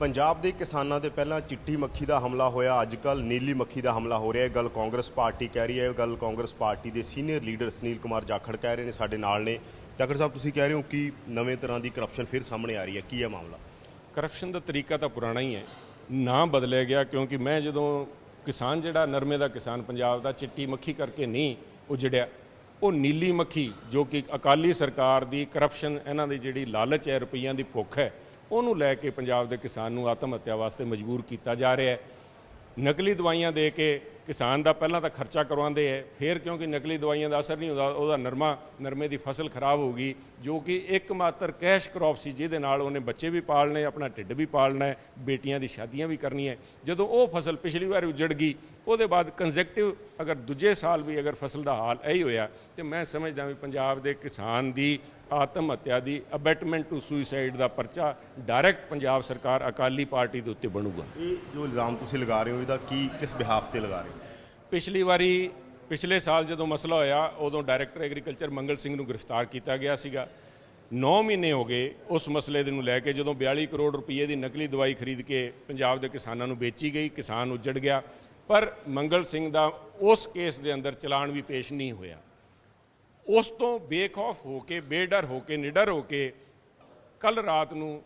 ਪੰਜਾਬ ਦੇ ਕਿਸਾਨਾਂ ਦੇ ਪਹਿਲਾਂ ਚਿੱਟੀ ਮੱਖੀ ਦਾ ਹਮਲਾ ਹੋਇਆ ਅੱਜ ਕੱਲ ਨੀਲੀ ਮੱਖੀ ਦਾ ਹਮਲਾ ਹੋ ਰਿਹਾ। ਹੈ ਗੱਲ ਕਾਂਗਰਸ ਪਾਰਟੀ ਕਹਿ ਰਹੀ ਹੈ ਗੱਲ ਕਾਂਗਰਸ ਪਾਰਟੀ ਦੇ ਸੀਨੀਅਰ ਲੀਡਰ ਸੁਨੀਲ ਕੁਮਾਰ ਜਾਖੜ ਕਹਿ ਰਹੇ ਨੇ, ਸਾਡੇ ਨਾਲ ਨੇ। ਜਾਖੜ ਸਾਹਿਬ, ਤੁਸੀਂ ਕਹਿ ਰਹੇ ਹੋ ਕਿ ਨਵੇਂ ਤਰ੍ਹਾਂ ਦੀ ਕਰਪਸ਼ਨ ਫਿਰ ਸਾਹਮਣੇ ਆ ਰਹੀ ਹੈ, ਕੀ ਹੈ ਮਾਮਲਾ? ਕਰਪਸ਼ਨ ਦਾ ਤਰੀਕਾ ਤਾਂ ਪੁਰਾਣਾ ਹੀ ਹੈ। ਨਾ ਬਦਲਿਆ ਗਿਆ, ਕਿਉਂਕਿ ਮੈਂ ਜਦੋਂ ਕਿਸਾਨ ਜਿਹੜਾ ਨਰਮੇ ਦਾ ਕਿਸਾਨ, ਪੰਜਾਬ ਦਾ ਚਿੱਟੀ ਮੱਖੀ ਕਰਕੇ ਨਹੀਂ ਉਜੜਿਆ, ਉਹ ਨੀਲੀ ਮੱਖੀ ਜੋ ਕਿ ਅਕਾਲੀ ਸਰਕਾਰ ਦੀ ਕਰਪਸ਼ਨ ਇਹਨਾਂ ਦੀ ਜਿਹੜੀ ਲਾਲਚ ਹੈ, ਰੁਪਈਆਂ ਦੀ ਭੁੱਖ ਹੈ ਉਹਨੂੰ ਲੈ ਕੇ ਪੰਜਾਬ ਦੇ ਕਿਸਾਨ ਨੂੰ ਆਤਮ ਹੱਤਿਆ ਵਾਸਤੇ ਮਜਬੂਰ ਕੀਤਾ ਜਾ ਰਿਹਾ ਹੈ। ਨਕਲੀ ਦਵਾਈਆਂ ਦੇ ਕੇ ਕਿਸਾਨ ਦਾ ਪਹਿਲਾਂ ਤਾਂ ਖਰਚਾ ਕਰਵਾਉਂਦੇ ਐ ਫਿਰ ਕਿਉਂਕਿ ਨਕਲੀ ਦਵਾਈਆਂ ਦਾ ਅਸਰ ਨਹੀਂ ਹੁੰਦਾ, ਉਹਦਾ ਨਰਮਾ, ਨਰਮੇ ਦੀ ਫਸਲ ਖਰਾਬ ਹੋ ਗਈ ਜੋ ਕਿ ਇੱਕ ਮਾਤਰ ਕੈਸ਼ ਕ੍ਰੌਪ ਸੀ, ਜਿਹਦੇ ਨਾਲ ਉਹਨੇ ਬੱਚੇ ਵੀ ਪਾਲਣੇ, ਆਪਣਾ ਢਿੱਡ ਵੀ ਪਾਲਣਾ ਬੇਟੀਆਂ ਦੀ ਸ਼ਾਦੀਆਂ ਵੀ ਕਰਨੀਆਂ ਜਦੋਂ ਉਹ ਫਸਲ ਪਿਛਲੀ ਵਾਰ ਉਜੜ ਗਈ, ਉਹਦੇ ਬਾਅਦ ਕੰਜ਼ੈਕਟਿਵ ਅਗਰ ਦੂਜੇ ਸਾਲ ਵੀ ਅਗਰ ਫਸਲ ਦਾ ਹਾਲ ਇਹੀ ਹੋਇਆ, ਤੇ ਮੈਂ ਸਮਝਦਾ ਵੀ ਪੰਜਾਬ ਦੇ ਕਿਸਾਨ ਦੀ ਆਤਮ ਹੱਤਿਆ ਦੀ ਅਬੈਟਮੈਂਟ ਟੂ ਸੁਸਾਈਡ ਦਾ ਪਰਚਾ ਡਾਇਰੈਕਟ ਪੰਜਾਬ ਸਰਕਾਰ ਅਕਾਲੀ ਪਾਰਟੀ ਦੇ ਉੱਤੇ ਬਣੂਗਾ। ਇਹ ਜੋ ਇਲਜ਼ਾਮ ਤੁਸੀਂ ਲਗਾ ਰਹੇ ਹੋ, ਇਹਦਾ ਕੀ, ਕਿਸ ਬਿਹਾਫ ਤੇ ਲਗਾ ਰਹੇ ਹੋ? ਪਿਛਲੀ ਵਾਰੀ, ਪਿਛਲੇ ਸਾਲ ਜਦੋਂ ਮਸਲਾ ਹੋਇਆ, ਉਦੋਂ ਡਾਇਰੈਕਟਰ ਐਗਰੀਕਲਚਰ ਮੰਗਲ ਸਿੰਘ ਨੂੰ ਗ੍ਰਿਫਤਾਰ ਕੀਤਾ ਗਿਆ ਸੀਗਾ। 9 ਮਹੀਨੇ ਹੋ ਗਏ ਉਸ ਮਸਲੇ ਦੇ ਨੂੰ ਲੈ ਕੇ, ਜਦੋਂ 42 ਕਰੋੜ ਰੁਪਏ ਦੀ ਨਕਲੀ ਦਵਾਈ ਖਰੀਦ ਕੇ ਪੰਜਾਬ ਦੇ ਕਿਸਾਨਾਂ ਨੂੰ ਵੇਚੀ ਗਈ, ਕਿਸਾਨ ਉੱਜੜ ਗਿਆ। ਪਰ ਮੰਗਲ ਸਿੰਘ ਦਾ ਉਸ ਕੇਸ ਦੇ ਅੰਦਰ ਚਲਾਨ ਵੀ ਪੇਸ਼ ਨਹੀਂ ਹੋਇਆ। ਉਸ ਤੋਂ ਬੇਖੌਫ ਹੋ ਕੇ, ਬੇਡਰ ਹੋ ਕੇ, ਨਿਡਰ ਹੋ ਕੇ ਕੱਲ ਰਾਤ ਨੂੰ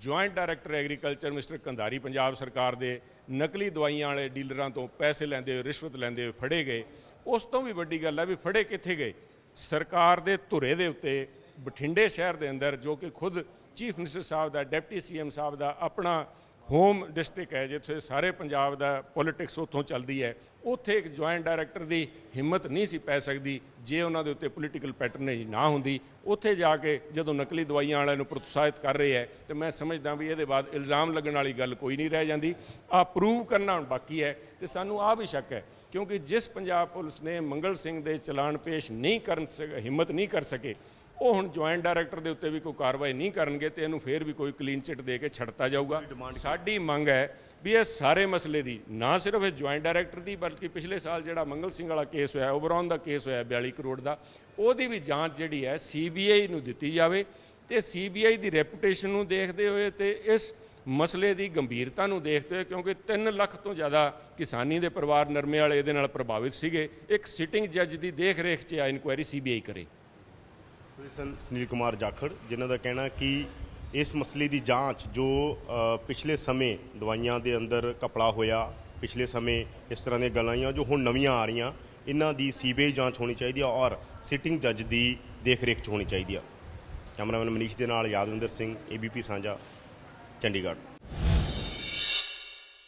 joint director agriculture mister Kandhari Punjab ਸਰਕਾਰ ਦੇ ਨਕਲੀ ਦਵਾਈਆਂ ਵਾਲੇ ਡੀਲਰਾਂ ਤੋਂ ਪੈਸੇ ਲੈਂਦੇ ਹੋਏ, ਰਿਸ਼ਵਤ ਲੈਂਦੇ ਹੋਏ ਫੜੇ ਗਏ। ਉਸ ਤੋਂ ਵੀ ਵੱਡੀ ਗੱਲ ਹੈ ਵੀ ਫੜੇ ਕਿੱਥੇ ਗਏ? ਸਰਕਾਰ ਦੇ ਧੁਰੇ ਦੇ ਉੱਤੇ, ਬਠਿੰਡੇ ਸ਼ਹਿਰ ਦੇ ਅੰਦਰ, ਜੋ ਕਿ ਖੁਦ ਚੀਫ ਮਿਨਿਸਟਰ ਸਾਹਿਬ ਦਾ ਡਿਪਟੀ ਸੀਐਮ ਸਾਹਿਬ ਦਾ ਆਪਣਾ ਹੋਮ ਡਿਸਟ੍ਰਿਕਟ ਹੈ, ਜਿੱਥੇ ਸਾਰੇ ਪੰਜਾਬ ਦਾ ਪੋਲਿਟਿਕਸ ਉੱਥੋਂ ਚੱਲਦੀ ਹੈ, ਉੱਥੇ ਇੱਕ ਜੁਆਇੰਟ ਡਾਇਰੈਕਟਰ ਦੀ ਹਿੰਮਤ ਨਹੀਂ ਸੀ ਪੈ ਸਕਦੀ, ਜੇ ਉਹਨਾਂ ਦੇ ਉੱਤੇ ਪੋਲੀਟੀਕਲ ਪੈਟਰਨੇਜ ਨਾ ਹੁੰਦੀ। ਉੱਥੇ ਜਾ ਕੇ ਜਦੋਂ ਨਕਲੀ ਦਵਾਈਆਂ ਵਾਲਿਆਂ ਨੂੰ ਪ੍ਰੋਤਸਾਹਿਤ ਕਰ ਰਹੇ ਹੈ, ਤੇ ਮੈਂ ਸਮਝਦਾ ਵੀ ਇਹਦੇ ਬਾਅਦ ਇਲਜ਼ਾਮ ਲੱਗਣ ਵਾਲੀ ਗੱਲ ਕੋਈ ਨਹੀਂ ਰਹਿ ਜਾਂਦੀ। ਆ ਪ੍ਰੂਵ ਕਰਨਾ ਹੁਣ ਬਾਕੀ ਹੈ, ਤੇ ਸਾਨੂੰ ਆ ਵੀ ਸ਼ੱਕ ਹੈ, ਕਿਉਂਕਿ ਜਿਸ ਪੰਜਾਬ ਪੁਲਿਸ ਨੇ ਮੰਗਲ ਸਿੰਘ ਦੇ ਚਲਾਨ ਪੇਸ਼ ਨਹੀਂ ਕਰਨ ਹਿੰਮਤ ਨਹੀਂ ਕਰ ਸਕੇ ਉਹ ਹੁਣ ਜੁਆਇੰਟ ਡਾਇਰੈਕਟਰ ਦੇ ਉੱਤੇ ਵੀ ਕੋਈ ਕਾਰਵਾਈ ਨਹੀਂ ਕਰਨਗੇ ਤੇ ਇਹਨੂੰ ਫੇਰ ਵੀ ਕੋਈ ਕਲੀਨ ਚਿੱਟ ਦੇ ਕੇ ਛੱਡਤਾ ਜਾਊਗਾ। ਸਾਡੀ ਮੰਗ ਹੈ ਵੀ ਇਹ ਸਾਰੇ ਮਸਲੇ ਦੀ ਨਾ ਸਿਰਫ ਇਹ ਜੁਆਇੰਟ ਡਾਇਰੈਕਟਰ ਦੀ ਬਲਕਿ ਪਿਛਲੇ ਸਾਲ ਜਿਹੜਾ ਮੰਗਲ ਸਿੰਘ ਵਾਲਾ ਕੇਸ ਹੋਇਆ ਓਵਰਆਨ ਦਾ ਕੇਸ ਹੋਇਆ 42 ਕਰੋੜ ਦਾ ਉਹਦੀ ਵੀ ਜਾਂਚ ਜਿਹੜੀ ਹੈ ਸੀਬੀਆਈ ਨੂੰ ਦਿੱਤੀ ਜਾਵੇ ਤੇ ਸੀਬੀਆਈ ਦੀ ਰੈਪੂਟੇਸ਼ਨ ਨੂੰ ਦੇਖਦੇ ਹੋਏ ਤੇ ਇਸ ਮਸਲੇ ਦੀ ਗੰਭੀਰਤਾ ਨੂੰ ਦੇਖਦੇ ਹੋਏ ਕਿਉਂਕਿ 3 ਲੱਖ ਤੋਂ ਜ਼ਿਆਦਾ ਕਿਸਾਨੀ ਦੇ ਪਰਿਵਾਰ ਨਰਮੇ ਵਾਲੇ ਇਹਦੇ ਨਾਲ ਪ੍ਰਭਾਵਿਤ ਸੀਗੇ। ਇੱਕ ਸਿਟਿੰਗ ਜੱਜ ਦੀ ਦੇਖ ਰੇਖ 'ਚ ਆ ਇਨਕੁਆਇਰੀ ਸੀਬੀਆਈ ਕਰੇ। ਸਨ ਸੁਨੀਲ ਕੁਮਾਰ ਜਾਖੜ ਜਿਨ੍ਹਾਂ ਦਾ ਕਹਿਣਾ ਕਿ ਇਸ ਮਸਲੇ ਦੀ ਜਾਂਚ ਜੋ ਪਿਛਲੇ ਸਮੇਂ ਦਵਾਈਆਂ ਦੇ ਅੰਦਰ ਕਪੜਾ ਹੋਇਆ, ਪਿਛਲੇ ਸਮੇਂ ਇਸ ਤਰ੍ਹਾਂ ਦੀਆਂ ਗੱਲਾਂ ਆਈਆਂ ਜੋ ਹੁਣ ਨਵੀਆਂ ਆ ਰਹੀਆਂ, ਇਹਨਾਂ ਦੀ ਸੀਬੀਆਈ ਜਾਂਚ ਹੋਣੀ ਚਾਹੀਦੀ ਆ ਔਰ ਸਿਟਿੰਗ ਜੱਜ ਦੀ ਦੇਖ ਰੇਖ 'ਚ ਹੋਣੀ ਚਾਹੀਦੀ ਆ। ਕੈਮਰਾਮੈਨ ਮਨੀਸ਼ ਦੇ ਨਾਲ ਯਾਦਵਿੰਦਰ ਸਿੰਘ ਏਬੀਪੀ ਸਾਂਝਾ, ਚੰਡੀਗੜ੍ਹ।